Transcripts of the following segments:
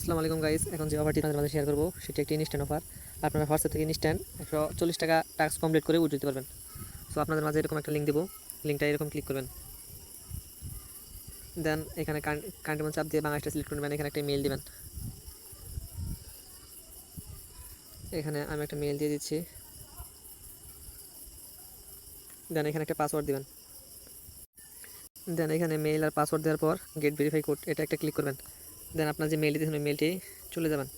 আসসালামু আলাইকুম গাইস, এখন যে অফারটি আপনাদের মাঝে শেয়ার করব, সেটি একটি ইনস্ট্যান্ট অফার আপনারা হোয়াটসঅ্যাপ থেকে ইনস্ট্যান্ট একশো চল্লিশ টাকা টাস্ক কমপ্লিট করে উঠে দিতে পারবেন। সো আপনাদের মাঝে এরকম একটা লিঙ্ক দেবো লিঙ্কটা এরকম ক্লিক করবেন। দেন এখানে কান্ট্রি চাপ দিয়ে বাংলাদেশটা সিলেক্ট করবেন, এখানে একটা মেল দিবেন। এখানে আমি একটা মেল দিয়ে দিচ্ছি। দেন এখানে একটা পাসওয়ার্ড দিবেন। দেন এখানে মেইল আর পাসওয়ার্ড দেওয়ার পর গেট ভেরিফাই কোড এটা একটা ক্লিক করবেন। দেন আপনার যে মেলটি দিয়েছেন ওই মেলটি চলে যাবেন।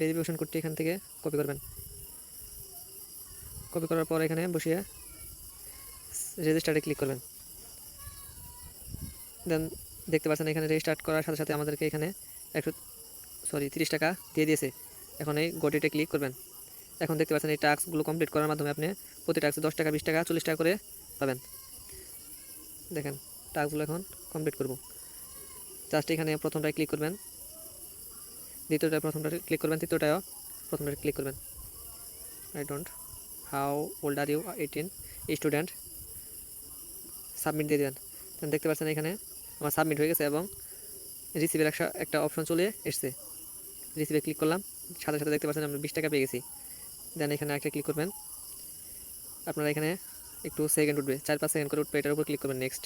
ভেরিফিকেশন কোডটি এখান থেকে কপি করবেন। কপি করার পর এখানে বসিয়ে রেজিস্টারে ক্লিক করবেন। দেন দেখতে পাচ্ছেন এখানে রেজিস্টার্ট করার সাথে সাথে আমাদেরকে এখানে একশো সরি তিরিশ টাকা দিয়ে দিয়েছে। এখন এই গটিতে ক্লিক করবেন। এখন দেখতে পাচ্ছেন এই টাস্কগুলো কমপ্লিট করার মাধ্যমে আপনি প্রতি টাস্কে দশ টাকা, বিশ টাকা, চল্লিশ টাকা করে পাবেন। দেখেন, টাস্কগুলো এখন কমপ্লিট করব। জাস্ট এখানে প্রথমটায় ক্লিক করবেন। দ্বিতীয়টায় প্রথমটা ক্লিক করবেন। তৃতীয়টায় প্রথমটায় ক্লিক করবেন। I don't how old are you eighteen student submit দিয়ে দেবেন। দেখতে পাচ্ছেন এখানে আমার সাবমিট হয়ে গেছে এবং রিসিভের একটা একটা অপশন চলে এসছে। রিসিভে ক্লিক করলাম। সাথে সাথে দেখতে পাচ্ছেন আমরা বিশ টাকা পেয়ে গেছি। দেন এখানে একটা ক্লিক করবেন। আপনারা এখানে একটু সেকেন্ড উঠবে, চার পাঁচ সেকেন্ড করে উঠবে, এটার উপর ক্লিক করবেন নেক্সট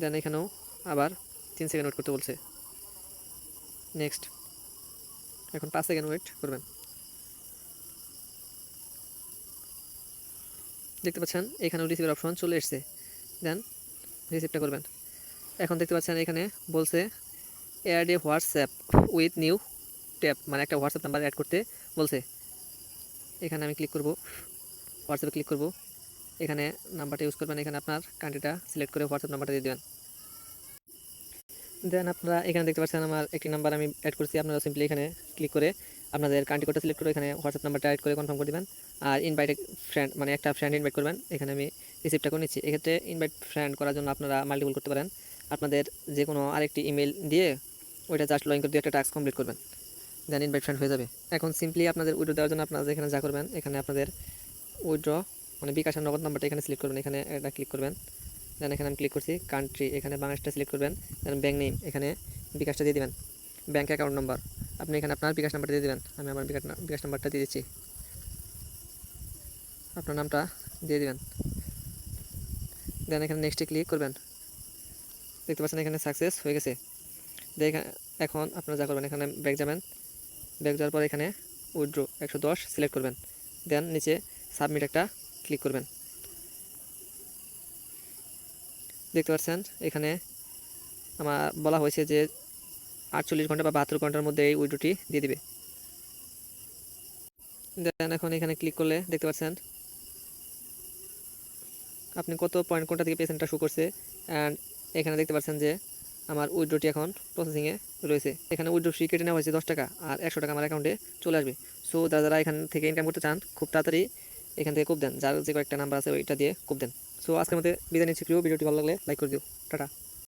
দেন এখানেও আবার তিন সেকেন্ড ওয়েট করতে বলছে। নেক্সট এখন পাঁচ সেকেন্ড ওয়েট করবেন। দেখতে পাচ্ছেন, এখানেও রিসিভের অপশন চলে এসছে। দেন রিসিভটা করবেন। এখন দেখতে পাচ্ছেন, এখানে বলছে add a WhatsApp with new tap মানে একটা হোয়াটসঅ্যাপ নাম্বার অ্যাড করতে বলছে। এখানে আমি ক্লিক করব হোয়াটসঅ্যাপে ক্লিক করব। এখানে নাম্বারটা ইউজ করবেন, এখানে আপনার কান্ট্রিটা সিলেক্ট করে হোয়াটসঅ্যাপ নাম্বারটা দিয়ে দেবেন। দেন আপনারা এখানে দেখতে পাচ্ছেন আমার একটি নাম্বার আমি অ্যাড করছি, আপনারা সিম্পলি এখানে ক্লিক করে আপনাদের কান্ট্রি কোডটা সিলেক্ট করে এখানে হোয়াটসঅ্যাপ নাম্বারটা অ্যাড করে কনফার্ম করে দেবেন। আর ইনভাইট ফ্রেন্ড মানে একটা ফ্রেন্ড ইনভাইট করবেন, এখানে আমি রিসিপ্টটা করে নিচ্ছি। এক্ষেত্রে ইনভাইট ফ্রেন্ড করার জন্য আপনারা মাল্টিপল করতে পারেন। আপনাদের যে কোনো আরেকটি ইমেল দিয়ে ওইটা জাস্ট লগ ইন করে দিয়ে একটা টাস্ক কমপ্লিট করবেন। দেন ইনভাইট ফ্রেন্ড হয়ে যাবে। এখন সিম্পলি আপনাদের উইড্রো দেওয়ার জন্য আপনারা এখানে যা করবেন, এখানে আপনাদের উইড্র মানে বিকাশের নগদ নাম্বারটা এখানে সিলেক্ট করবেন, এখানে এটা ক্লিক করবেন। দেন এখানে আমি ক্লিক করছি কান্ট্রি এখানে বাংলাদেশটা সিলেক্ট করবেন দেন ব্যাঙ্ক নেম এখানে বিকাশটা দিয়ে দিবেন। ব্যাঙ্ক অ্যাকাউন্ট নাম্বার আপনি এখানে আপনার বিকাশ নাম্বারটা দিয়ে দেবেন। আমি আমার বিকাশ বিকাশ নাম্বারটা দিয়ে দিচ্ছি। আপনার নামটা দিয়ে দেবেন। দেন এখানে নেক্সটে ক্লিক করবেন। দেখতে পাচ্ছেন এখানে সাকসেস হয়ে গেছে। এখন আপনারা যা করবেন, এখানে ব্যাগ যাবেন। ব্যাগ যাওয়ার পর এখানে উইড্রো একশো দশ সিলেক্ট করবেন। দেন নিচে সাবমিট একটা ক্লিক করবেন। দেখতে পাচ্ছেন, এখানে আমার বলা হয়েছে যে আটচল্লিশ ঘণ্টা বা বাহাত্তর ঘণ্টার মধ্যে এই উইড্রোটি দিয়ে দিবে। দেন এখন এখানে ক্লিক করলে দেখতে পাচ্ছেন, আপনি কত পয়েন্ট কোনটা থেকে পেয়েছেনটা শো করছে। অ্যান্ড এখানে দেখতে পাচ্ছেন যে আমার উইড্রোটি এখন প্রসেসিংয়ে রয়েছে। এখানে উইড্রো ফ্রি কেটে নেওয়া হয়েছে দশ টাকা আর একশো টাকা আমার অ্যাকাউন্টে চলে আসবে। সো যারা এখান থেকে ইনকাম করতে চান, খুব তাড়াতাড়ি এখান থেকে কূপ দেন। যার যে কয়েকটা নাম্বার আছে ওইটা দিয়ে কূপ দেন। সো আজকের মধ্যে বিদায় নিচ্ছি প্রিয়। ভিডিওটি ভালো লাগলে লাইক করে দিও। টাটা।